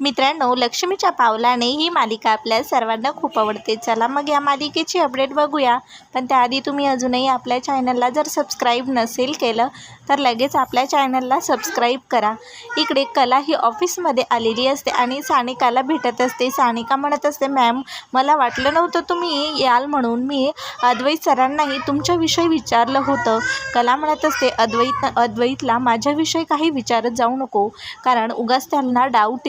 मित्रांनो लक्ष्मीच्या पावलाने ही मालिका आपल्या सर्वांना खूप आवडते. चला मग या मालिकेची अपडेट बघूया. पण त्याआधी तुम्ही अजूनही आपल्या चॅनलला जर सबस्क्राईब नसेल केलं तर लगेच आपल्या चॅनलला सबस्क्राईब करा. इकडे कला ही ऑफिसमध्ये आलेली असते आणि सानिकाला भेटत असते. सानिका म्हणत असते मॅम मला वाटलं नव्हतं तुम्ही याल म्हणून मी अद्वैत सरांनाही तुमच्याविषयी विचारलं होतं. कला म्हणत असते अद्वैत अद्वैतला माझ्याविषयी काही विचारत जाऊ नको. कारण उगाच त्यांना डाऊट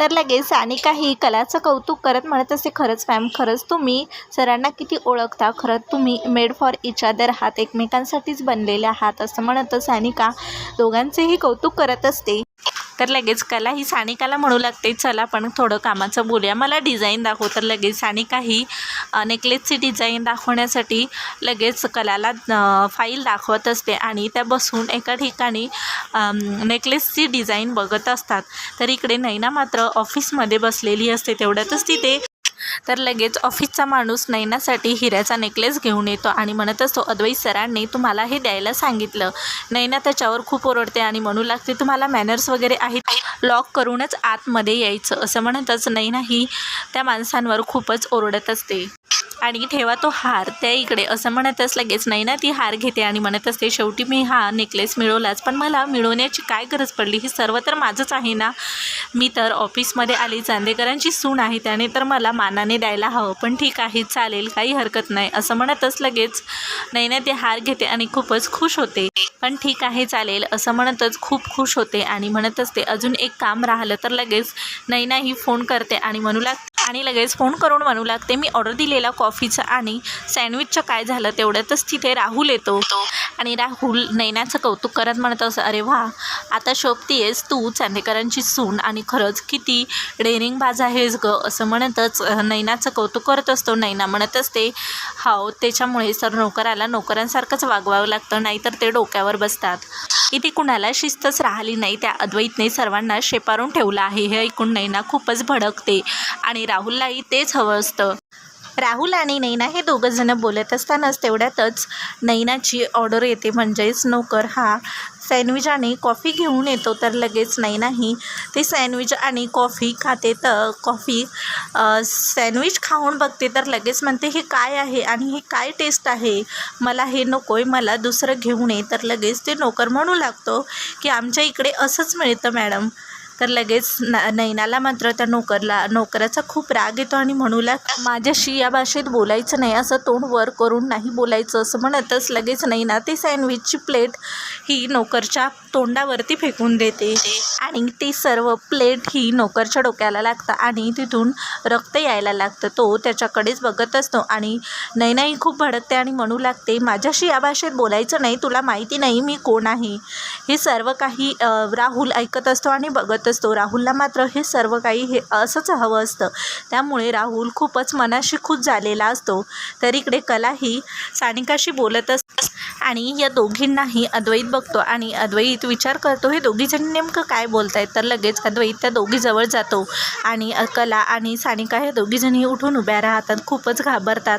तर लगेच सानिका ही कलाचं कौतुक करत म्हणत असते खरंच मॅम खरंच तुम्ही सरांना किती ओळखता. खरंच तुम्ही मेड फॉर इच अदर आहात. एकमेकांसाठीच बनलेले आहात असं म्हणत सानिका दोघांचेही कौतुक करत असते. तर लगेच कला ही सानिकाला म्हणू लागते चला पण थोडं कामाचं बोलूया. मला डिझाईन दाखव. तर लगेच सानिका ही नेकलेसची डिझाईन दाखवण्यासाठी लगेच कलाला फाईल दाखवत असते आणि त्या बसून एका ठिकाणी नेकलेसची डिझाईन बघत असतात. तर इकडे नैना मात्र ऑफिसमध्ये बसलेली असते. तेवढ्यातच तिथे तर लगेच ऑफिसचा माणूस नैनासाठी हिऱ्याचा नेकलेस घेऊन येतो आणि म्हणत असतो अद्वैत सरांनी तुम्हाला हे द्यायला सांगितलं. नैना त्याच्यावर खूप ओरडते आणि म्हणू लागते तुम्हाला मॅनर्स वगैरे आहेत? लॉक करूनच आतमध्ये यायचं. असं म्हणतच नैना ही त्या माणसांवर खूपच ओरडत असते. आणि ठेवा तो हार त्या इकडे. असं म्हणतच लगेच नैना ती हार घेते आणि म्हणत असते शेवटी मी हा नेकलेस मिळवलाच पण मला मिळवण्याची काय गरज पडली? ही सर्व तर माझंच आहे ना. मी तर ऑफिसमध्ये आली चांदेकरांची सून आहे त्याने तर मला मानाने द्यायला हवं. पण ठीक आहे चालेल काही हरकत नाही. असं म्हणतच लगेच नैना ते हार घेते आणि खूपच खुश होते. पण ठीक आहे चालेल. असं म्हणतच खूप खुश होते आणि म्हणत असते अजून एक काम राहिलं तर लगेच नैना ही फोन करते आणि म्हणू लागते आणि लगेच फोन करून म्हणू लागते मी ऑर्डर दिलेला कॉफीचं आणि सँडविचचं काय झालं तेवढ्यातच तिथे राहुल येतो. आणि राहुल नैनाचं कौतुक करत म्हणत असं अरे वा आता शोभतीयेस तू चांदेकरांची सून आणि खरंच किती डेअरिंगबाज आहेस ग असं म्हणतच नैनाचं कौतुक करत असतो. नैना म्हणत असते हाव त्याच्यामुळे सर नोकराला नोकरांसारखंच वागवावं लागतं नाहीतर ते डोक्यावर बसतात. इथे कुणाला शिस्तच राहिली नाही त्या अद्वैतने सर्वांना शेपारून ठेवलं आहे. हे ऐकून नैना खूपच भडकते आणि राहुललाही तेच हवं असतं. राहुल आणि नैना हे दोघं जणं बोलत असतानाच तेवढ्यातच नैनाची ऑर्डर येते म्हणजेच नोकर हा. सँडविच आणि कॉफी घेऊन येतो तर लगेच नैनाही ते सँडविच आणि कॉफी खाते. तर कॉफी सँडविच खाऊन बघते तर लगेच म्हणते हे काय आहे आणि हे काय टेस्ट आहे? मला हे नको आहे मला दुसरं घेऊन ये. तर लगेच ते नोकर म्हणू लागतो की आमच्या इकडे असंच मिळतं मॅडम. तर लगेच न नैनाला मात्र त्या नोकरला नोकराचा खूप राग येतो आणि म्हणूला माझ्याशी या भाषेत बोलायचं नाही असं तोंड वर करून नाही बोलायचं असं म्हणतच लगेच नैना ते सँडविचची प्लेट ही नोकरच्या तोंडावरती फेकून देते. आणि ती सर्व प्लेट ही नोकरच्या डोक्याला लागतं आणि तिथून रक्त यायला लागतं. तो त्याच्याकडेच बघत असतो आणि नैनाही खूप भडकते आणि म्हणू लागते. माझ्याशी या भाषेत बोलायचं नाही तुला माहिती नाही मी कोण आहे. हे सर्व काही राहुल ऐकत असतो आणि बघत असतो. राहुलला मात्र हे सर्व काही हे असंच हवं असतं. त्यामुळे राहुल खूपच मनाशी खुश झालेला असतो. तर इकडे कला ही सानिकाशी बोलत असते आणि या दोघींनाही अद्वैत बघतो आणि अद्वैत विचार करतो हे दोघीजणी नेमकं काय बोलत आहेत तर लगेच अद्वैत त्या दोघीजवळ जातो आणि कला आणि सानिका ह्या दोघीजणी उठून उभ्या राहतात खूपच घाबरतात.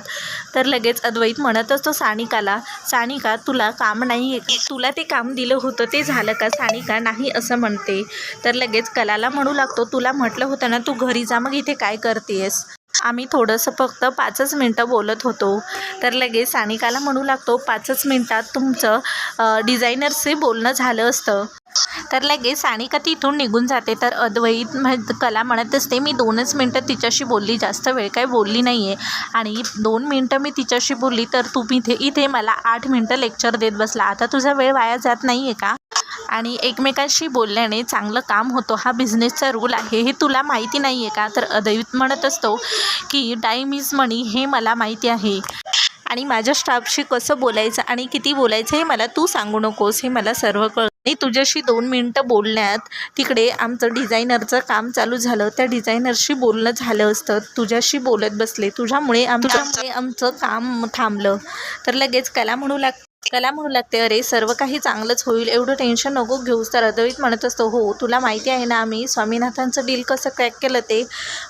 तर लगेच अद्वैत म्हणत असतो सानिकाला सानिका तुला काम नाही तुला ते काम दिलं होतं ते झालं का? सानिका नाही असं म्हणते. तर लगेच कलाला म्हणू लागतो तुला म्हटलं होतं ना तू घरी जा मग इथे काय करतेस आम्ही थोडंसं फक्त पाचच मिनटं बोलत होतो. तर लगेच सानिकाला म्हणू लागतो पाचच मिनटात तुमचं डिझायनरशी बोलणं झालं असतं. तर लगेच सानिका तिथून निघून जाते. तर अद्वैत कला म्हणत असते मी दोनच मिनटं तिच्याशी बोलली. जास्त वेळ काही बोलली नाही आहे आणि दोन मिनटं मी तिच्याशी बोलली तर तुम्ही इथे इथे मला आठ मिनटं लेक्चर देत बसला. आता तुझा वेळ वाया जात नाही आहे का? आणि एकमेकांशी बोलल्याने चांगलं काम होतो. हा बिझनेसचा रूल आहे. हे तुला माहिती नाही आहे का? तर अद्वैत म्हणत असतो की टाईम इज मनी हे मला माहिती आहे. आणि माझ्या स्टाफशी कसं बोलायचं आणि किती बोलायचं हे मला तू सांगू नकोस. हे मला सर्व कळ आणि तुझ्याशी दोन मिनटं बोलण्यात तिकडे आमचं डिझायनरचं काम चालू झालं. त्या डिझायनरशी बोलणं झालं असतं. तुझ्याशी बोलत बसले. तुझ्यामुळे आमच्यामुळे आमचं काम थांबलं. तर लगेच कला म्हणू लाग कला म्हणू लागते. अरे सर्व काही चांगलंच होईल. एवढं टेन्शन नको घेऊस. तर अद्वैत म्हणत असतो हो तुला माहिती आहे ना आम्ही स्वामीनाथांचं डील कसं क्रॅक केलं ते?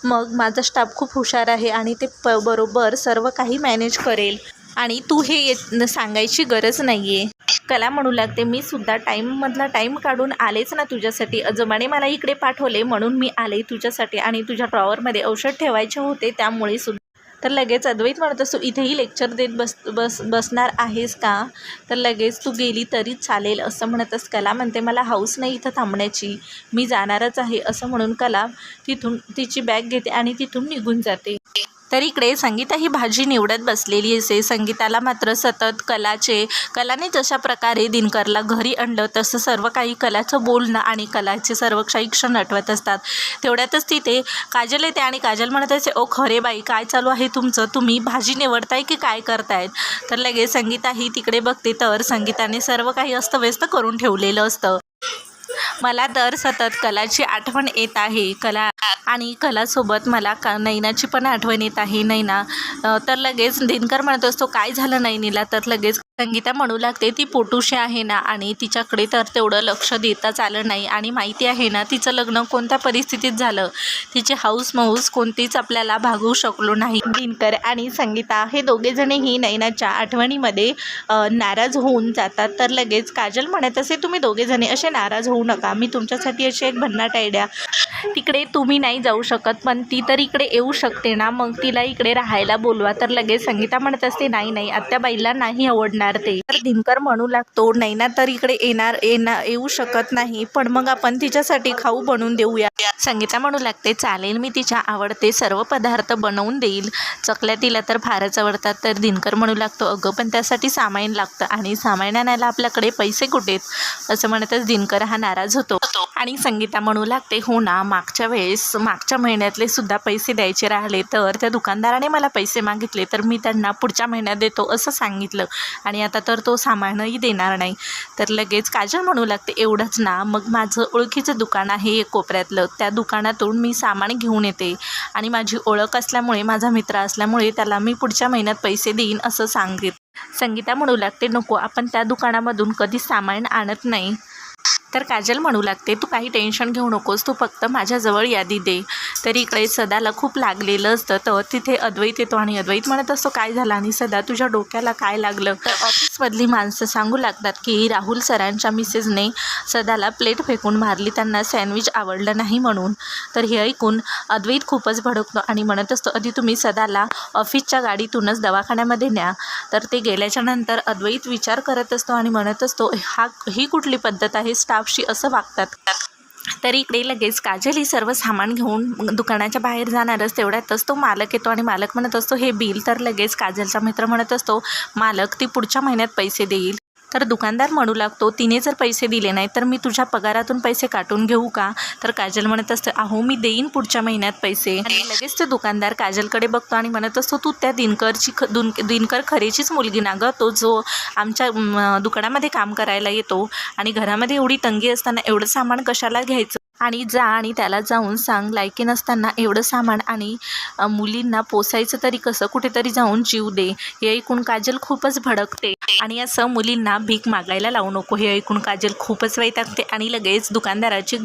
मग माझा स्टाफ खूप हुशार आहे आणि ते प बरोबर सर्व काही मॅनेज करेल. आणि तू हे सांगायची गरज नाही आहे कला म्हणू लागते. मी सुद्धा टाईममधला टाईम काढून आलेच ना तुझ्यासाठी. अजमाने मला इकडे पाठवले म्हणून मी आले तुझ्यासाठी आणि तुझ्या ड्रॉवरमध्ये औषध ठेवायचे होते त्यामुळे सुद्धा. तर लगेच अद्वैत म्हणत असतो इथेही लेक्चर देत बस बस बसणार आहेस का? तर लगेच तू गेली तरी चालेल असं म्हणतच कला म्हणते मला हाऊस नाही इथं थांबण्याची. मी जाणारच आहे असं म्हणून कला तिथून तिची बॅग घेते आणि तिथून निघून जाते. तर इकडे संगीता ही भाजी निवडत बसलेली असे. संगीताला मात्र सतत कलाचे कलाने जशा प्रकारे दिनकरला घरी आणलं तसं सर्व काही कलाचं बोलणं आणि कलाचे सर्व काही क्षण आठवत असतात. तेवढ्यातच तिथे काजल येते आणि काजल म्हणत असे ओ खरे बाई काय चालू आहे तुमचं? तुम्ही भाजी निवडताय की काय करतायत? तर लगेच संगीता ही तिकडे बघते. तर संगीताने सर्व काही अस्तव्यस्त करून ठेवलेलं असतं. मला तर सतत कलाची आठवण येत आहे. कला आणि कलासोबत मला का नैनाची पण आठवण येत आहे. नैना तर लगेच दिनकर म्हणत असतो काय झालं नैनीला? तर लगेच संगीता म्हणू लागते ती पोटूशी आहे ना आणि तिच्याकडे तर तेवढं लक्ष देताच आलं नाही. आणि माहिती आहे ना तिचं लग्न कोणत्या परिस्थितीत झालं? तिची हाऊस माऊस कोणतीच आपल्याला भागवू शकलो नाही. दिनकर आणि संगीता हे दोघेजणही नैनाच्या आठवणीमध्ये नाराज होऊन जातात. तर लगेच काजल म्हणत असे तुम्ही दोघेजणी असे नाराज होऊ नका. मी तुमच्यासाठी अशी एक भन्नाट आयडिया तिकडे तुम्ही नाही जाऊ शकत पण ती तर इकडे येऊ शकते ना. मग तिला इकडे राहायला बोलवा. तर लगेच संगीता म्हणत असते नाही नाही. आत्याबाईला नाही आवडणार. ते. तर दिनकर म्हणू लागतो नैना तर इकडे येणार येणार येऊ शकत नाही. पण मग आपण तिच्यासाठी खाऊ बनवून देऊया. संगीता म्हणू लागते चालेल मी तिच्या आवडते सर्व पदार्थ बनवून देईल. चकल्या तिला तर फारच आवडतात तर दिनकर म्हणू लागतो अगं पण त्यासाठी सामान लागतं आणि सामान आणायला आपल्याकडे पैसे कुठेत असं म्हणतच दिनकर हा नाराज होतो. आणि संगीता म्हणू लागते हो ना मागच्या वेळेस मागच्या महिन्यातले सुद्धा पैसे द्यायचे राहिले तर त्या दुकानदाराने मला पैसे मागितले तर मी त्यांना पुढच्या महिन्यात देतो असं सांगितलं. आणि आता तर तो सामानही देणार नाही. तर लगेच काजल म्हणू लागते एवढंच ना मग माझं ओळखीचं दुकान आहे एक कोपऱ्यातलं. त्या दुकानातून मी सामान घेऊन येते. आणि माझी ओळख असल्यामुळे माझा मित्र असल्यामुळे त्याला मी पुढच्या महिन्यात पैसे देईन असं सांगित संगीता म्हणू लागते नको आपण त्या दुकानामधून कधीच सामान आणत नाही. तर काजल म्हणू लागते तू काही टेन्शन घेऊ नकोस तू फक्त माझ्याजवळ यादी दे. तर इकडे सदाला खूप लागलेलं असतं तर तिथे अद्वैत येतो आणि अद्वैत म्हणत असतो काय झालं? आणि सदा तुझ्या डोक्याला काय लागलं? तर ऑफिसमधली माणसं सांगू लागतात की राहुल सरांच्या मिसेसने सदाला प्लेट फेकून मारली त्यांना सँडविच आवडलं नाही म्हणून. तर हे ऐकून अद्वैत खूपच भडकतो आणि म्हणत असतो आधी तुम्ही सदाला ऑफिसच्या गाडीतूनच दवाखान्यामध्ये न्या. तर ते गेल्याच्यानंतर अद्वैत विचार करत असतो आणि म्हणत असतो हा ही कुठली पद्धत आहे? स्टाफ मावशी असं वागतात. तर इकडे लगेच काजल ही सर्व सामान घेऊन दुकानाच्या बाहेर जाणारच तेवढ्यातच तो मालक येतो आणि मालक म्हणत असतो हे बिल तर लगेच काजलचा मित्र म्हणत असतो मालक ती पुढच्या महिन्यात पैसे देईल. तर दुकानदार म्हणू लागतो तिने जर पैसे दिले नाही तर मी तुझ्या पगारातून पैसे काटून घेऊ का? तर काजल म्हणत असते अहो मी देईन पुढच्या महिन्यात पैसे. आणि लगेच ते दुकानदार काजलकडे बघतो आणि म्हणत असतो तू त्या दिनकरची ख दुन दिनकर खरेचीच मुलगी ना गं तो जो आमच्या दुकानामध्ये काम करायला येतो आणि घरामध्ये एवढी तंगी असताना एवढं सामान कशाला घ्यायचं? आणि जा आणि त्याला जाऊन सांग लायकी नसताना एवढं सामान आणि मुलींना पोसायचं तरी कसं कुठेतरी जाऊन जीव दे. हे ऐकून काजल खूपच भडकते. आणि असं मुलींना भीक मागायला लावू नको. हे ऐकून काजल खूपच वैतागते आणि लगेच दुकानदाराची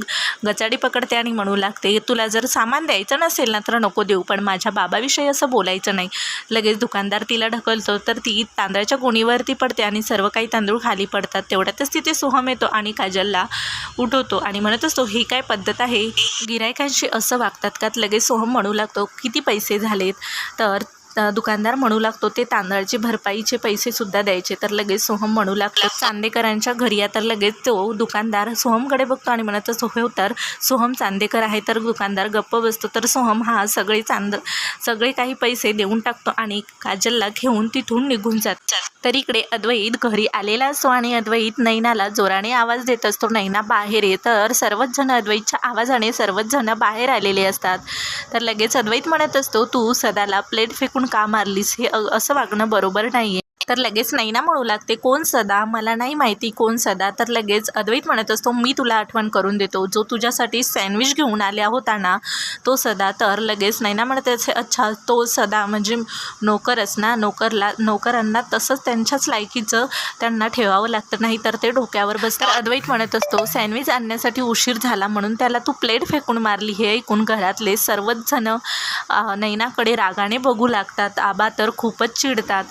गचाडी पकडते आणि म्हणू लागते तुला जर सामान द्यायचं नसेल ना तर नको देऊ पण माझ्या बाबाविषयी असं बोलायचं नाही. लगेच दुकानदार तिला ढकलतो तर ती तांदळाच्या गुणीवरती पडते आणि सर्व काही तांदूळ खाली पडतात. तेवढ्यातच तिथे सोहम येतो आणि काजलला उठवतो आणि म्हणत असतो ही काय पद्धत आहे? गिरायकांशी असं वागतात का? लगेच सोहम म्हणू लागतो किती पैसे झालेत? तर दुकानदार म्हणू लागतो ते तांदळाची भरपाईचे पैसेसुद्धा द्यायचे तर लगेच सोहम म्हणू लागतो. चांदेकरांच्या घरी आहे तर लगेच तो दुकानदार सोहमकडे बघतो आणि म्हणत सोहम हो तर सोहम चांदेकर आहे तर दुकानदार गप्प बसतो. तर सोहम हा सगळे चांद सगळे काही पैसे देऊन टाकतो आणि काजलला घेऊन तिथून निघून जात. तर इकडे अद्वैत घरी आलेला असतो आणि अद्वैत नैनाला जोराने आवाज देत असतो. नैना बाहेर आहे तर सर्वच जण अद्वैतच्या आवाजाने सर्वच जण बाहेर आलेले असतात. तर लगेच अद्वैत म्हणत असतो तू सदाला प्लेट फेकून का मारलीस? हे असं वागणं बरोबर नाही आहे तर लगेच नैना म्हणू लागते. कोण सदा? मला नाही माहिती कोण सदा. तर लगेच अद्वैत म्हणत असतो मी तुला आठवण करून देतो. जो तुझ्यासाठी सँडविच घेऊन आल्या होता ना तो सदा. तर लगेच नैना म्हणत असे अच्छा तो सदा. म्हणजे नोकरच ना. नोकरला नोकरांना तसंच त्यांच्याच लायकीचं त्यांना ठेवावं लागतं. नाही तर ते डोक्यावर बसतात. अद्वैत म्हणत असतो सँडविच आणण्यासाठी उशीर झाला म्हणून त्याला तू प्लेट फेकून मारली. हे ऐकून घरातले सर्वच जण नैनाकडे रागाने बघू लागतात. आबा तर खूपच चिडतात.